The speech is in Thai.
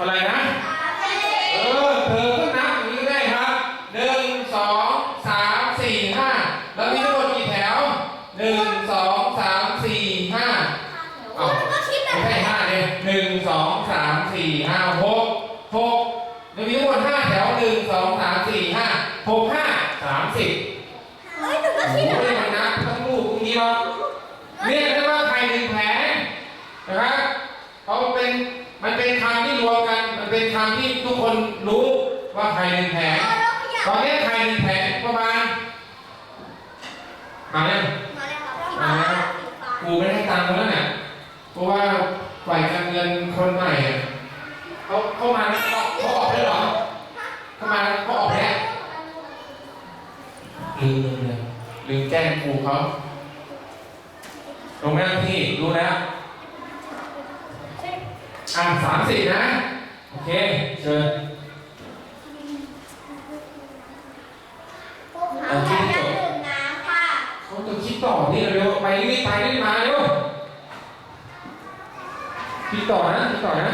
อะไรนะ เออ เธอก็นับอย่างนี้ก็ได้ครับหนึ่งสองสามสี่ห้าแล้วมีทั้งหมดกี่แถวหนึ่งสองสามสี่ห้าโอ้ยก็คิดแบไม่บใช่ห้าเนี่ยหนึ่งสองสามสี่ห้าหกหกแล้วมีทั้งหมดห้าแถวหนึ่งสองสามสี่ห้าหกห้าสามสิบเฮ้ยหนูก็โอ้คิดโหแบบไม่นั้นมันนับทั้งลูกตรงนี้หรอกเรียกได้ว่าใครหนึ่งแผงนะครับเพราะมันเป็นมันเป็นคำที่รวมกันมัน เป็นคำที่ทุกคนรู้ว่าใครหนึ่งแผงเอาแล้วขยับตอนนี้ใครหนึ่งแผงประมาณมาเนี่ยมาแล้วครับมาแล้วครูไม่ได้ตังค์เขาแล้วเนี่ยเพราะว่าฝ่ายการเงินคนใหม่อะเขาเข้ามาแล้วเขาเขาออกได้เหรอเข้ามาแล้วเขาออกแล้วลืมลืมเลยลืมแจ้งครูเขาลงแม่ที่รู้แล้วอะสามสิบนะโอ เคเชิญเขาจะดื่มน้ำค่ะเขาจะคิดต่อนี่เร็วไปรีบไปรีบมาเร็วคิดต่อนะคิดต่อนะ